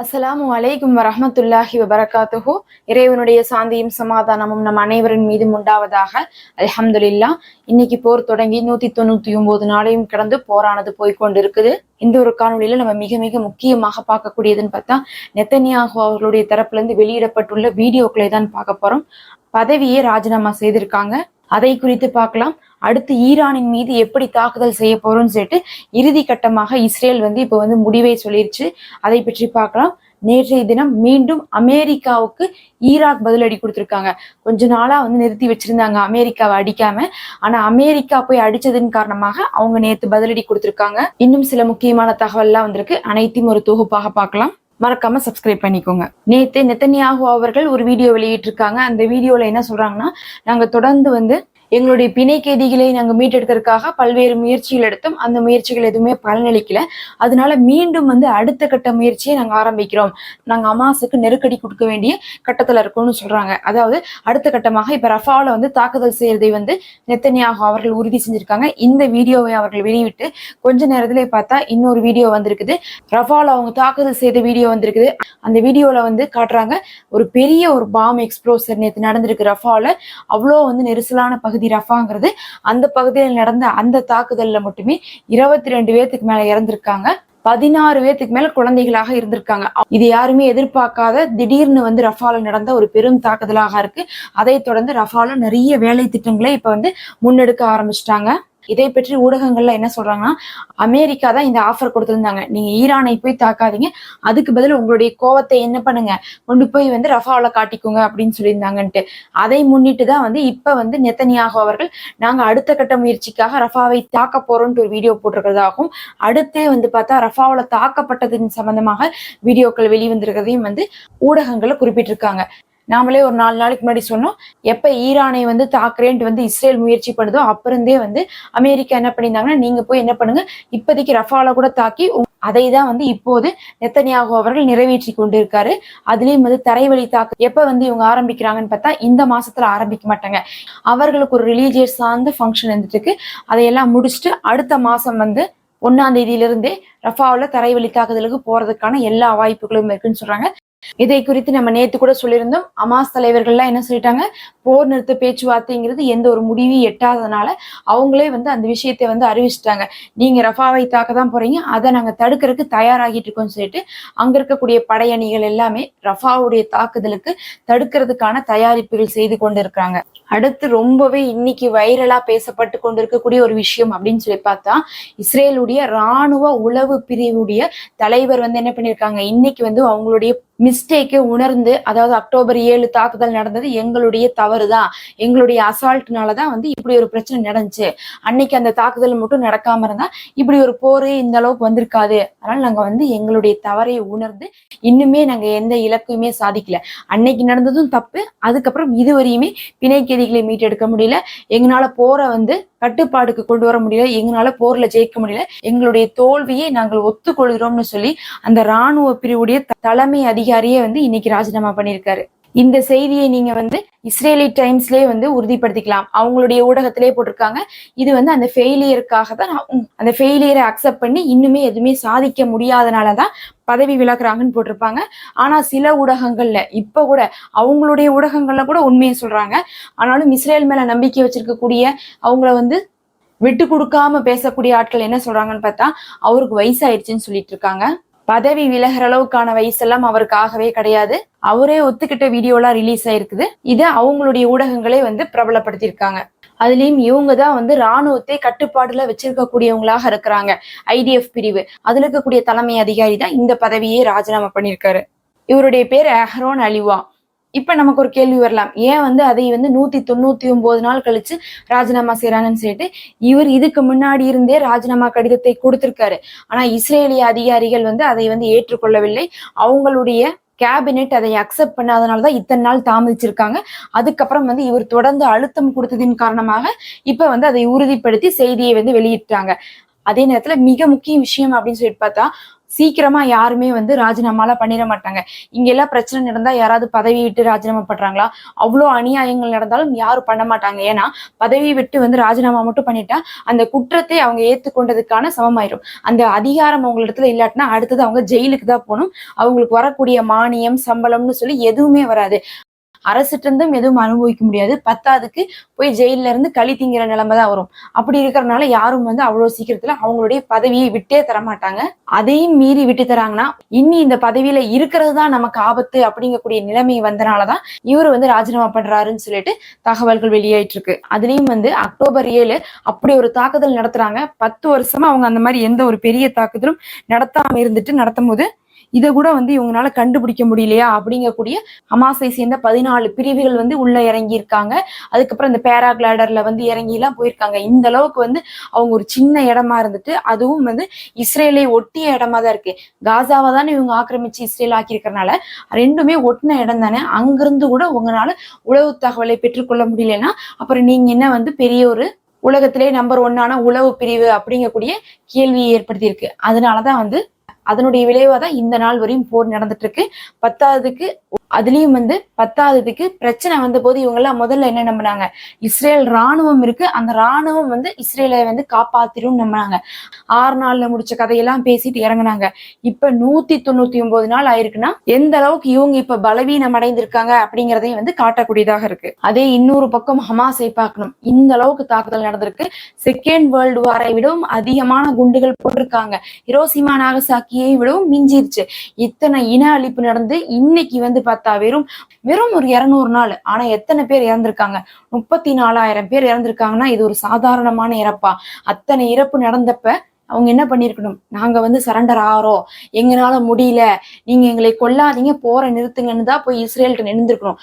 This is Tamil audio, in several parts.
அஸ்ஸலாமு வலைக்கும் வரமத்துல்லாஹி வபரகாத்துஹு. இறைவனுடைய சாந்தியும் சமாதானமும் நம் அனைவரின் மீதும் உண்டாவதாக. அல்ஹம்துலில்லாஹ். இன்னைக்கு போர் தொடங்கி நூத்தி தொண்ணூத்தி ஒன்பது நாளையும் கடந்து போரானது போய்க்கொண்டிருக்குது இந்த ஒரு காணொலியில நம்ம மிக மிக முக்கியமாக பார்க்கக்கூடியதுன்னு பார்த்தா நெத்தனியாகு அவர்களுடைய தரப்புல இருந்து வெளியிடப்பட்டுள்ள வீடியோக்களை தான் பார்க்க போறோம். பதவியை ராஜினாமா செய்திருக்காங்க. அதை குறித்து பார்க்கலாம். அடுத்து ஈரானின் மீது எப்படி தாக்குதல் செய்ய போறோம்னு சொல்லிட்டு இறுதி கட்டமாக இஸ்ரேல் வந்து இப்போ வந்து முடிவை சொல்லிருச்சு. அதை பற்றி பார்க்கலாம். நேற்றைய தினம் மீண்டும் அமெரிக்காவுக்கு ஈராக் பதிலடி கொடுத்துருக்காங்க. கொஞ்ச நாளா வந்து நிறுத்தி வச்சிருந்தாங்க அமெரிக்காவை அடிக்காம. ஆனா அமெரிக்கா போய் அடிச்சதன் காரணமாக அவங்க நேற்று பதிலடி கொடுத்துருக்காங்க. இன்னும் சில முக்கியமான தகவல்லாம் வந்திருக்கு. அனைத்தையும் ஒரு தொகுப்பாக பார்க்கலாம். மறக்காம சப்ஸ்கிரைப் பண்ணிக்கோங்க. நேத்து நெத்தனியாகு அவர்கள் ஒரு வீடியோ வெளியிட்டிருக்காங்க. அந்த வீடியோல என்ன சொல்றாங்கன்னா நாங்க தொடர்ந்து வந்து எங்களுடைய பிணை கைதிகளை மீட்டெடுக்கிறதுக்காக பல்வேறு முயற்சிகள் எடுத்தோம். அந்த முயற்சிகள் எதுவுமே பலனளிக்கல. அதனால மீண்டும் வந்து அடுத்த கட்ட முயற்சியை நாங்கள் ஆரம்பிக்கிறோம். நாங்கள் அமாசுக்கு நெருக்கடி கொடுக்க வேண்டிய கட்டத்தில் இருக்கோம்னு சொல்றாங்க. அதாவது அடுத்த கட்டமாக இப்ப ரஃபால வந்து தாக்குதல் செய்யறதை வந்து நெத்தனியாக அவர்கள் உறுதி செஞ்சிருக்காங்க. இந்த வீடியோவை அவர்கள் வெளியிட்டு கொஞ்ச நேரத்திலே பார்த்தா இன்னொரு வீடியோ வந்திருக்குது. ரஃபால அவங்க தாக்குதல் செய்த வீடியோ வந்திருக்குது. அந்த வீடியோல வந்து காட்டுறாங்க. ஒரு பெரிய ஒரு பாம் எக்ஸ்ப்ளோசர் நேற்று நடந்திருக்கு ரஃபால. அவ்வளோ வந்து நெரிசலான பகுதி ரஃபாங்கிறது அந்த பகுதியில் நடந்த அந்த தாக்குதல்ல மட்டுமே இருபத்தி ரெண்டு பேர்த்துக்கு மேல இறந்திருக்காங்க. பதினாறு பேர்த்துக்கு மேல குழந்தைகளாக இருந்திருக்காங்க. இது யாருமே எதிர்பார்க்காத திடீர்னு வந்து ரஃபால நடந்த ஒரு பெரும் தாக்குதலாக இருக்கு. அதை தொடர்ந்து ரஃபால நிறைய வேலை திட்டங்களை இப்ப வந்து முன்னெடுக்க ஆரம்பிச்சிட்டாங்க. இதை பற்றி ஊடகங்கள்ல என்ன சொல்றாங்கன்னா அமெரிக்கா தான் இந்த ஆஃபர் கொடுத்திருந்தாங்க. நீங்க ஈரானை போய் தாக்காதீங்க. அதுக்கு பதில் உங்களுடைய கோவத்தை என்ன பண்ணுங்க? கொண்டு போய் வந்து ரஃபாவில் காட்டிக்கோங்க அப்படின்னு சொல்லியிருந்தாங்கன்ட்டு. அதை முன்னிட்டு தான் வந்து இப்ப வந்து நெத்தனியாக அவர்கள் நாங்க அடுத்த கட்ட முயற்சிக்காக ரஃபாவை தாக்க போறோம்ட்டு ஒரு வீடியோ போட்டிருக்கிறதாகவும் அடுத்தே வந்து பார்த்தா ரஃபாவில் தாக்கப்பட்டதின் சம்பந்தமாக வீடியோக்கள் வெளிவந்திருக்கிறதையும் வந்து ஊடகங்களை குறிப்பிட்டிருக்காங்க. நாமளே ஒரு நாலு நாளைக்கு முன்னாடி சொன்னோம் எப்ப ஈரானை வந்து தாக்குறேன்ட்டு வந்து இஸ்ரேல் முயற்சி பண்ணுதோ அப்பிருந்தே வந்து அமெரிக்கா என்ன பண்ணியிருந்தாங்கன்னா நீங்க போய் என்ன பண்ணுங்க இப்போதைக்கு ரஃபால கூட தாக்கி அதை தான் வந்து இப்போது நெத்தனியாகு அவர்கள் நிறைவேற்றி கொண்டிருக்காரு. அதுலேயும் வந்து தரைவழி தாக்கு எப்ப வந்து இவங்க ஆரம்பிக்கிறாங்கன்னு பார்த்தா இந்த மாசத்துல ஆரம்பிக்க மாட்டாங்க. அவர்களுக்கு ஒரு ரிலீஜியஸ் சார்ந்த ஃபங்க்ஷன் இருந்துட்டு இருக்கு அதையெல்லாம் முடிச்சுட்டு அடுத்த மாசம் வந்து ஒன்னாம் தேதியிலிருந்தே ரஃபாவில் தரைவழி தாக்குதலுக்கு போறதுக்கான எல்லா வாய்ப்புகளும் இருக்குன்னு சொல்றாங்க. இதை குறித்து நம்ம நேத்து கூட சொல்லியிருந்தோம். அமாஸ் தலைவர்கள்லாம் என்ன சொல்லிட்டாங்க? போர் நிறுத்த பேச்சுவார்த்தைங்கிறது எந்த ஒரு முடிவையும் எட்டாததுனால அவங்களே வந்து அந்த விஷயத்தை வந்து அறிவிச்சிட்டாங்க. நீங்க ரஃபாவை தாக்க தான் போறீங்க. அதை நாங்க தடுக்கிறதுக்கு தயாராகிட்டு இருக்கோம்னு சொல்லிட்டு அங்க இருக்கக்கூடிய படையணிகள் எல்லாமே ரஃபாவுடைய தாக்குதலுக்கு தடுக்கிறதுக்கான தயாரிப்புகள் செய்து கொண்டு இருக்காங்க அடுத்து ரொம்பவே இன்னைக்கு வைரலா பேசப்பட்டு கொண்டிருக்கக்கூடிய ஒரு விஷயம் அப்படின்னு சொல்லி பார்த்தா இஸ்ரேலுடைய ராணுவ உளவு பிரிவுடைய தலைவர் வந்து என்ன பண்ணியிருக்காங்க? இன்னைக்கு வந்து அவங்களுடைய மிஸ்டேக்கை உணர்ந்து அதாவது அக்டோபர் ஏழு தாக்குதல் நடந்தது எங்களுடைய தவறு தான் எங்களுடைய அசால்ட்னால தான் வந்து இப்படி ஒரு பிரச்சனை நடந்துச்சு. அன்னைக்கு அந்த தாக்குதல் மட்டும் நடக்காம இருந்தா இப்படி ஒரு போர் இந்த அளவுக்கு வந்திருக்காது. அதனால நாங்க வந்து எங்களுடைய தவறை உணர்ந்து இன்னுமே நாங்க எந்த இலக்குமே சாதிக்கல. அன்னைக்கு நடந்ததும் தப்பு அதுக்கப்புறம் இதுவரையுமே பிணை மீட்டெடுக்க முடியல. எங்களால போரை வந்து கட்டுப்பாடுக்கு கொண்டு வர முடியல எங்களால போர்ல ஜெயிக்க முடியல. எங்களுடைய தோல்வியை நாங்கள் ஒத்துக்கொள்கிறோம்னு சொல்லி அந்த ராணுவ பிரிவுடைய தலைமை அதிகாரியே வந்து இன்னைக்கு ராஜினாமா பண்ணியிருக்காரு. இந்த செய்தியை நீங்க வந்து இஸ்ரேலி டைம்ஸ்லயே வந்து உறுதிப்படுத்திக்கலாம். அவங்களுடைய ஊடகத்திலே போட்டிருக்காங்க. இது வந்து அந்த ஃபெயிலியருக்காக தான் அந்த ஃபெயிலியரை அக்செப்ட் பண்ணி இன்னுமே எதுவுமே சாதிக்க முடியாதனால தான் பதவி விலகிறாங்கன்னு போட்டிருப்பாங்க. ஆனா சில ஊடகங்கள்ல இப்ப கூட அவங்களுடைய ஊடகங்கள்ல கூட உண்மையை சொல்றாங்க. ஆனாலும் இஸ்ரேல் மேல நம்பிக்கை வச்சிருக்கக்கூடிய அவங்கள வந்து விட்டு கொடுக்காம பேசக்கூடிய ஆட்கள் என்ன சொல்றாங்கன்னு பார்த்தா அவருக்கு வயசாயிடுச்சுன்னு சொல்லிட்டு இருக்காங்க. பதவி விலகிற அளவுக்கான வயசெல்லாம் அவருக்கு ஆகவே கிடையாது. அவரே ஒத்துக்கிட்ட வீடியோலாம் ரிலீஸ் ஆயிருக்குது. இதை அவங்களுடைய ஊடகங்களே வந்து பிரபலப்படுத்தியிருக்காங்க. அதுலயும் இவங்க தான் வந்து ராணுவத்தை கட்டுப்பாடுல வச்சிருக்கக்கூடியவங்களாக இருக்கிறாங்க. ஐடிஎஃப் பிரிவு. அதுல இருக்கக்கூடிய தலைமை அதிகாரி தான் இந்த பதவியை ராஜினாமா பண்ணியிருக்காரு. இவருடைய பேர் அஹ்ரோன் அலிவா. இப்ப நமக்கு ஒரு கேள்வி வரலாம். ஏன் வந்து அதை வந்து நூத்தி தொண்ணூத்தி ஒன்பது நாள் கழிச்சு ராஜினாமா செய்யறாங்கன்னு சொல்லிட்டு இவர் இதுக்கு முன்னாடி இருந்தே ராஜினாமா கடிதத்தை கொடுத்திருக்காரு. ஆனா இஸ்ரேலிய அதிகாரிகள் வந்து அதை வந்து ஏற்றுக்கொள்ளவில்லை. அவங்களுடைய கேபினெட் அதை அக்செப்ட் பண்ணாதனால தான் இத்தனை நாள் தாமதிச்சிருக்காங்க. அதுக்கப்புறம் வந்து இவர் தொடர்ந்து அழுத்தம் கொடுத்ததின் காரணமாக இப்ப வந்து அதை உறுதிப்படுத்தி செய்தியை வந்து வெளியிட்டாங்க. அதே நேரத்துல மிக முக்கிய விஷயம் அப்படின்னு சொல்லிட்டு பார்த்தா சீக்கிரமா யாருமே வந்து ராஜினாமாலாம் பண்ணிட மாட்டாங்க. இங்க எல்லாம் பிரச்சனை நடந்தா யாராவது பதவி விட்டு ராஜினாமா பண்றாங்களா? அவ்வளோ அநியாயங்கள் நடந்தாலும் யாரும் பண்ண மாட்டாங்க. ஏன்னா பதவி விட்டு வந்து ராஜினாமா மட்டும் பண்ணிட்டா அந்த குற்றத்தை அவங்க ஏத்துக்கொண்டதுக்கான சமமாயிரும். அந்த அதிகாரம் அவங்க இடத்துல இல்லாட்டினா அடுத்தது அவங்க ஜெயிலுக்கு தான் போகணும். அவங்களுக்கு வரக்கூடிய மானியம் சம்பளம்னு சொல்லி எதுவுமே வராது. அரசிட்டிருந்தும் எதுவும் அனுபவிக்க முடியாது. பத்தாவதுக்கு போய் ஜெயில்ல இருந்து களி திங்கிற நிலைமை தான் வரும். அப்படி இருக்கிறனால யாரும் வந்து அவ்வளவு சீக்கிரத்துல அவங்களுடைய பதவியை விட்டே தர மாட்டாங்க அதையும் மீறி விட்டு தராங்கன்னா இன்னி இந்த பதவியில இருக்கிறது தான் நமக்கு ஆபத்து அப்படிங்கக்கூடிய நிலைமை வந்தனாலதான் இவர் வந்து ராஜினாமா பண்றாருன்னு சொல்லிட்டு தகவல்கள் வெளியாயிட்டு இருக்கு அதுலயும் வந்து அக்டோபர் ஏழு அப்படி ஒரு தாக்குதல் நடத்துறாங்க. பத்து வருஷமா அவங்க அந்த மாதிரி எந்த ஒரு பெரிய தாக்குதலும் நடத்தாம இருந்துட்டு நடத்தும் போது இதை கூட வந்து இவங்களால கண்டுபிடிக்க முடியலையா? அப்படிங்கக்கூடிய ஹமாஸை சேர்ந்த பதினாலு பிரிவுகள் வந்து உள்ள இறங்கியிருக்காங்க. அதுக்கப்புறம் இந்த பேராகிளைடர்ல வந்து இறங்கி எல்லாம் போயிருக்காங்க. இந்த அளவுக்கு வந்து அவங்க ஒரு சின்ன இடமா இருந்துட்டு அதுவும் வந்து இஸ்ரேலை ஒட்டிய இடமா தான் இருக்கு. காசாவை தானே இவங்க ஆக்கிரமிச்சு இஸ்ரேல் ஆக்கியிருக்கறனால ரெண்டுமே ஒட்டின இடம் தானே. அங்கிருந்து கூட உங்களால உளவு தகவலை பெற்றுக்கொள்ள முடியலன்னா அப்புறம் நீங்க என்ன வந்து பெரிய ஒரு உலகத்திலே நம்பர் ஒன்னான உளவு பிரிவு அப்படிங்கக்கூடிய கேள்வியை ஏற்படுத்தியிருக்கு. அதனாலதான் வந்து அதனுடைய விளைவாக தான் இந்த நாள் வரையும் போர் நடந்துட்டு இருக்கு பத்தாவதுக்கு அதுலயும் வந்து பத்தாவதுக்கு பிரச்சனை வந்த போது இவங்க எல்லாம் முதல்ல என்ன நம்பினாங்க? இஸ்ரேல் ராணுவம் இருக்கு. அந்த ராணுவம் வந்து இஸ்ரேலை வந்து காப்பாத்திரும் நம்பினாங்க. ஆறு நாள்ல முடிச்ச கதையெல்லாம் பேசிட்டு இறங்குனாங்க. இப்ப நூத்தி தொண்ணூத்தி ஒன்பது நாள் ஆயிருக்குன்னா எந்த அளவுக்கு இவங்க இப்ப பலவீனம் அடைந்திருக்காங்க அப்படிங்கறதையும் வந்து காட்டக்கூடியதாக இருக்கு. அதே இன்னொரு பக்கம் ஹமாஸை பார்க்கணும். இந்த அளவுக்கு தாக்குதல் நடந்திருக்கு. செகண்ட் வேர்ல்டு வாரை விடவும் அதிகமான குண்டுகள் போட்டிருக்காங்க. ஹிரோசிமா நம்பிக்கையை விடவும் மிஞ்சிருச்சு. இத்தனை இன அழிப்பு நடந்து இன்னைக்கு வந்து பார்த்தா வெறும் வெறும் ஒரு இருநூறு நாள். ஆனா எத்தனை பேர் இறந்திருக்காங்க? முப்பத்தி நாலாயிரம் பேர் இறந்திருக்காங்கன்னா இது ஒரு சாதாரணமான இறப்பா. அத்தனை இறப்பு நடந்தப்ப அவங்க என்ன பண்ணிருக்கணும்? நாங்க வந்து சரண்டர் ஆகிறோம் எங்களால முடியல. நீங்க எங்களை கொல்லாதீங்க. போற நிறுத்துங்கன்னு தான் போய் இஸ்ரேல்கிட்ட நின்றுருக்கணும்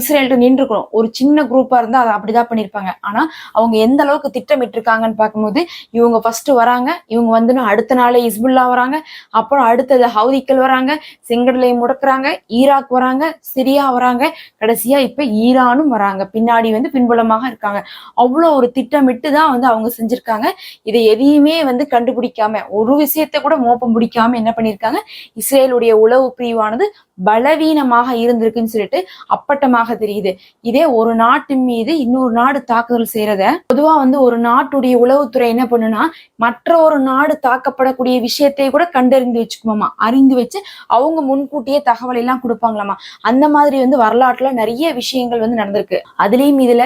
இஸ்ரேல்கிட்ட நின்றுக்கணும். ஒரு சின்ன குரூப்பா இருந்தா அதை அப்படிதான் பண்ணிருப்பாங்க ஆனா அவங்க எந்த அளவுக்கு திட்டமிட்டு இருக்காங்கன்னு பார்க்கும்போது இவங்க ஃபர்ஸ்ட் வராங்க. இவங்க வந்து அடுத்த நாளே இஸ்புல்லா வராங்க. அப்புறம் அடுத்தது ஹவுதிக்கள் வராங்க. செங்கடலை முடக்குறாங்க. ஈராக் வராங்க. சிரியா வராங்க. கடைசியா இப்ப ஈரானும் வராங்க. பின்னாடி வந்து பின்புலமாக இருக்காங்க. அவ்வளோ ஒரு திட்டமிட்டு தான் வந்து அவங்க செஞ்சிருக்காங்க. இதை எதையுமே வந்து கண்டுபிடிக்காம ஒரு விஷயத்தை கூட மோப்பம் பிடிக்காம என்ன பண்ணியிருக்காங்க? இஸ்ரேலுடைய உளவு பிரிவானது பலவீனமாக இருந்திருக்குன்னு சொல்லிட்டு அப்பட்டமாக தெரியுது. இதே ஒரு நாட்டின் மீது இன்னொரு நாடு தாக்குதல் செய்யறத பொதுவா வந்து ஒரு நாட்டுடைய உளவுத்துறை என்ன பண்ணுனா மற்ற ஒரு நாடு தாக்கப்படக்கூடிய விஷயத்தை கூட கண்டறிந்து வச்சுக்குமாமா. அறிந்து வச்சு அவங்க முன்கூட்டியே தகவல் எல்லாம் கொடுப்பாங்களாமா. அந்த மாதிரி வந்து வரலாற்றுல நிறைய விஷயங்கள் வந்து நடந்திருக்கு. அதுலயும் இதுல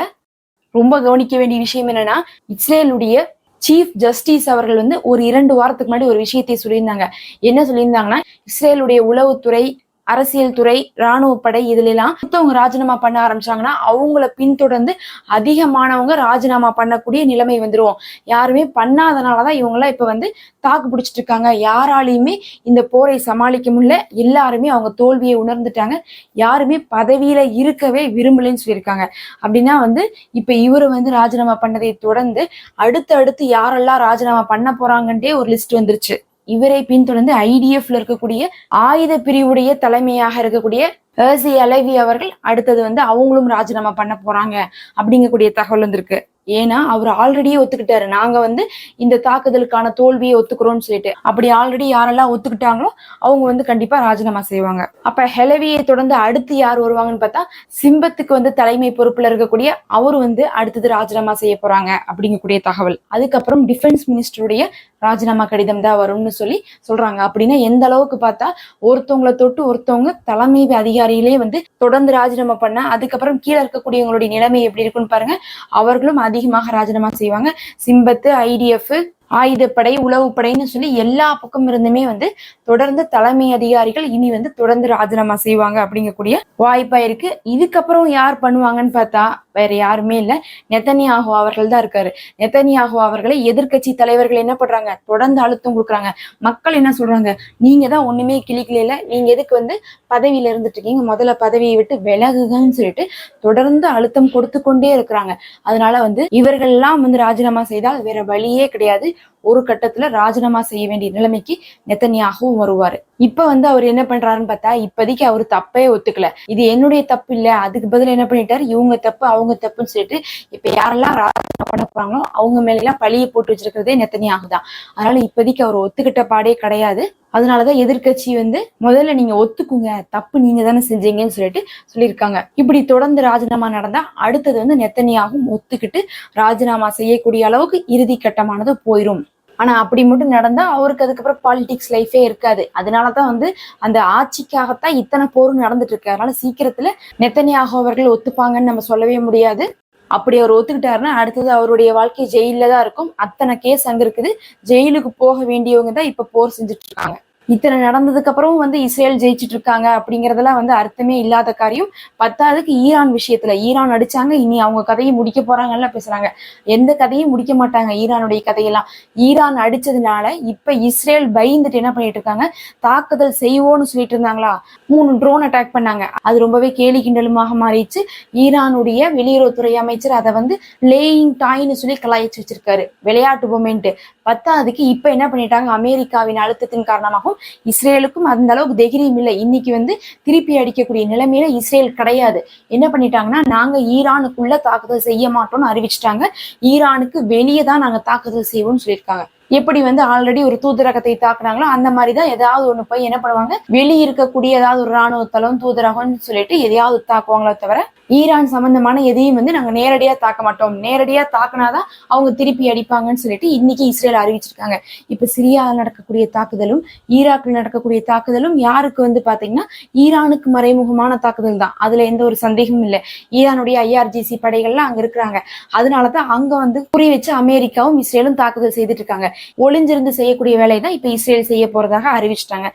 ரொம்ப கவனிக்க வேண்டிய விஷயம் என்னன்னா இஸ்ரேலுடைய சீஃப் ஜஸ்டிஸ் அவர்கள் வந்து ஒரு இரண்டு வாரத்துக்கு முன்னாடி ஒரு விஷயத்தை சொல்லியிருந்தாங்க. என்ன சொல்லியிருந்தாங்கன்னா இஸ்ரேலுடைய உளவுத்துறை அரசியல் துறை ராணுவப்படை படை மற்றவங்க ராஜினாமா பண்ண ஆரம்பிச்சாங்கன்னா அவங்கள பின்தொடர்ந்து அதிகமானவங்க ராஜினாமா பண்ணக்கூடிய நிலைமை வந்துடும் யாருமே பண்ணாதனாலதான் இவங்க இப்ப வந்து தாக்கு பிடிச்சிட்டு இருக்காங்க யாராலையுமே இந்த போரை சமாளிக்க முடியல. எல்லாருமே அவங்க தோல்வியை உணர்ந்துட்டாங்க. யாருமே பதவியில இருக்கவே விரும்பலைன்னு சொல்லியிருக்காங்க. அப்படின்னா வந்து இப்ப இவரு வந்து ராஜினாமா பண்ணதை தொடர்ந்து அடுத்து அடுத்து யாரெல்லாம் ராஜினாமா பண்ண போறாங்கன்றே ஒரு லிஸ்ட் வந்துருச்சு. இவரை பின்தொடர்ந்து ஐடிஎஃப்ல இருக்கக்கூடிய ஆயுத பிரிவுடைய தலைமையாக இருக்கக்கூடிய ஏசி அலைவி அவர்கள் அடுத்தது வந்து அவங்களும் ராஜினாமா பண்ண போறாங்க அப்படிங்கக்கூடிய தகவல் வந்திருக்கு. ஏன்னா அவர் ஆல்ரெடியே ஒத்துக்கிட்டாரு. நாங்க வந்து இந்த தாக்குதலுக்கான தோல்வியை ஒத்துக்கிறோம்னு சொல்லிட்டு. அப்படி ஆல்ரெடி யாரெல்லாம் ஒத்துக்கிட்டாங்களோ அவங்க வந்து கண்டிப்பா ராஜினாமா செய்வாங்க. அப்ப ஹெலவியை தொடர்ந்து அடுத்து யார் வருவாங்கன்னு பார்த்தா சிம்பத்துக்கு வந்து தலைமை பொறுப்புல இருக்கக்கூடிய அவர் வந்து அடுத்தது ராஜினாமா செய்ய போறாங்க அப்படிங்கக்கூடிய தகவல். அதுக்கப்புறம் டிஃபென்ஸ் மினிஸ்டருடைய ராஜினாமா கடிதம் தான் வரும்னு சொல்லி சொல்றாங்க. அப்படின்னா எந்த அளவுக்கு பார்த்தா ஒருத்தவங்களை தொட்டு ஒருத்தவங்க தலைமை அதிகாரியிலே வந்து தொடர்ந்து ராஜினாமா பண்ண அதுக்கப்புறம் கீழே இருக்கக்கூடியவங்களுடைய நிலைமை எப்படி இருக்குன்னு பாருங்க. அவர்களும் அதிகமாக ராஜினாமா செய்வாங்க. சிம்பத்து ஐடிஎஃப் ஆயுதப்படை உளவுப்படைன்னு சொல்லி எல்லா பக்கம் இருந்துமே வந்து தொடர்ந்து தலைமை அதிகாரிகள் இனி வந்து தொடர்ந்து ராஜினாமா செய்வாங்க அப்படிங்கக்கூடிய வாய்ப்பா இருக்கு. இதுக்கப்புறம் யார் பண்ணுவாங்கன்னு பார்த்தா வேற யாருமே இல்ல. நெத்தனியாகோ அவர்கள் தான் இருக்காரு. நெத்தனியாகோ அவர்களை எதிர்க்கட்சி தலைவர்கள் என்ன பண்றாங்க? தொடர்ந்து அழுத்தம் கொடுக்குறாங்க. மக்கள் என்ன சொல்றாங்க? நீங்க தான் ஒண்ணுமே கிளிக்கல நீங்க எதுக்கு வந்து பதவியில இருந்துட்டு இருக்கீங்க? முதல்ல பதவியை விட்டு விலகுங்கன்னு சொல்லிட்டு தொடர்ந்து அழுத்தம் கொடுத்து கொண்டே இருக்கிறாங்க. அதனால வந்து இவர்கள் எல்லாம் வந்து ராஜினாமா செய்தால் வேற வழியே கிடையாது. ஒரு கட்டத்துல ராஜினாமா செய்ய வேண்டிய நிலைமைக்கு நெத்தனியாகவும் வருவாரு. இப்ப வந்து அவர் என்ன பண்றாருன்னு பார்த்தா இப்போதைக்கு அவர் தப்பே ஒத்துக்கல. இது என்னுடைய தப்பு இல்ல அதுக்கு பதில் என்ன பண்ணிட்டாரு? இவங்க தப்பு அவங்க தப்புன்னு சொல்லிட்டு இப்ப யாரெல்லாம் ராஜினாமா பண்ண போறாங்களோ அவங்க மேல எல்லாம் பழிய போட்டு வச்சிருக்கிறதே நெத்தனியாகு தான் அதனால இப்போதைக்கு அவர் ஒத்துக்கிட்ட பாடே கிடையாது. அதனாலதான் எதிர்க்கட்சி வந்து முதல்ல நீங்க ஒத்துக்குங்க தப்பு நீங்க தானே செஞ்சீங்கன்னு சொல்லிட்டு சொல்லியிருக்காங்க. இப்படி தொடர்ந்து ராஜினாமா நடந்தா அடுத்தது வந்து நெத்தனியாகவும் ஒத்துக்கிட்டு ராஜினாமா செய்யக்கூடிய அளவுக்கு இறுதி கட்டமானது போயிரும். ஆனா அப்படி மட்டும் நடந்தா அவருக்கு அதுக்கப்புறம் பாலிடிக்ஸ் லைஃபே இருக்காது. அதனாலதான் வந்து அந்த ஆட்சிக்காகத்தான் இத்தனை போரும் நடந்துட்டு இருக்கு. அதனால சீக்கிரத்துல நெத்தனியாக அவர்கள் ஒத்துப்பாங்கன்னு நம்ம சொல்லவே முடியாது. அப்படி அவர் ஒத்துக்கிட்டாருன்னா அடுத்தது அவருடைய வாழ்க்கை ஜெயில தான் இருக்கும். அத்தனை கேஸ் அங்க இருக்குது. ஜெயிலுக்கு போக வேண்டியவங்க தான் இப்ப போர் செஞ்சுட்டு இருக்காங்க. இத்தனை நடந்ததுக்கு அப்புறம் வந்து இஸ்ரேல் ஜெயிச்சுட்டு இருக்காங்க அப்படிங்கறதெல்லாம் வந்து அர்த்தமே இல்லாத காரியம். பத்தாவதுக்கு ஈரான் விஷயத்துல ஈரான் அடிச்சாங்க இனி அவங்க கதையை முடிக்க போறாங்கன்னு பேசுறாங்க. எந்த கதையும் முடிக்க மாட்டாங்க ஈரானுடைய கதையெல்லாம். ஈரான் அடிச்சதுனால இப்ப இஸ்ரேல் பயந்துட்டு என்ன பண்ணிட்டு இருக்காங்க? தாக்குதல் செய்வோன்னு சொல்லிட்டு இருந்தாங்களா? மூணு ட்ரோன் அட்டாக் பண்ணாங்க. அது ரொம்பவே கேலி கிண்டலுமாக மாறிடுச்சு. ஈரானுடைய வெளியுறவுத்துறை அமைச்சர் அதை வந்து லேயிங் டாய்னு சொல்லி கலாய்ச்சி வச்சிருக்காரு. விளையாட்டு பொம்மைன்ட்டு. பத்தாவதுக்கு இப்ப என்ன பண்ணிட்டாங்க? அமெரிக்காவின் அழுத்தத்தின் காரணமாகவும் இஸ்ரேலுக்கும் அந்த அளவுக்கு தைரியம் இல்லை. இன்னைக்கு வந்து திருப்பி அடிக்கக்கூடிய நிலைமையில இஸ்ரேல் கிடையாது. என்ன பண்ணிட்டாங்கன்னா நாங்க ஈரானுக்குள்ள தாக்குதல் செய்ய மாட்டோம்னு அறிவிச்சிட்டாங்க. ஈரானுக்கு வெளியே தான் நாங்க தாக்குதல் செய்வோம்னு சொல்லியிருக்காங்க. எப்படி வந்து ஆல்ரெடி ஒரு தூதரகத்தை தாக்குனாங்களோ அந்த மாதிரி தான் ஏதாவது ஒண்ணு போய் என்ன பண்ணுவாங்க? வெளியே இருக்கக்கூடிய ஏதாவது ஒரு ராணுவ தளம் தூதரகம்னு சொல்லிட்டு எதையாவது தாக்குவாங்களோ தவிர ஈரான் சம்பந்தமான எதையும் வந்து நாங்க நேரடியா தாக்க மாட்டோம். நேரடியா தாக்குனாதான் அவங்க திருப்பி அடிப்பாங்கன்னு சொல்லிட்டு இன்னைக்கு இஸ்ரேல் அறிவிச்சிருக்காங்க. இப்ப சிரியாவில் நடக்கக்கூடிய தாக்குதலும் ஈராக்கில் நடக்கக்கூடிய தாக்குதலும் யாருக்கு வந்து பாத்தீங்கன்னா ஈரானுக்கு மறைமுகமான தாக்குதல் தான். அதுல எந்த ஒரு சந்தேகமும் இல்லை. ஈரானுடைய ஐஆர்ஜிசி படைகள்லாம் அங்க இருக்கிறாங்க. அதனாலதான் அங்க வந்து குறி வச்சு அமெரிக்காவும் இஸ்ரேலும் தாக்குதல் செய்துட்டு இருக்காங்க. ஒளிஞ்சிருந்து செய்யக்கூடிய வேலையை தான் இப்ப இஸ்ரேல் செய்ய போறதாக அறிவிச்சிட்டாங்க.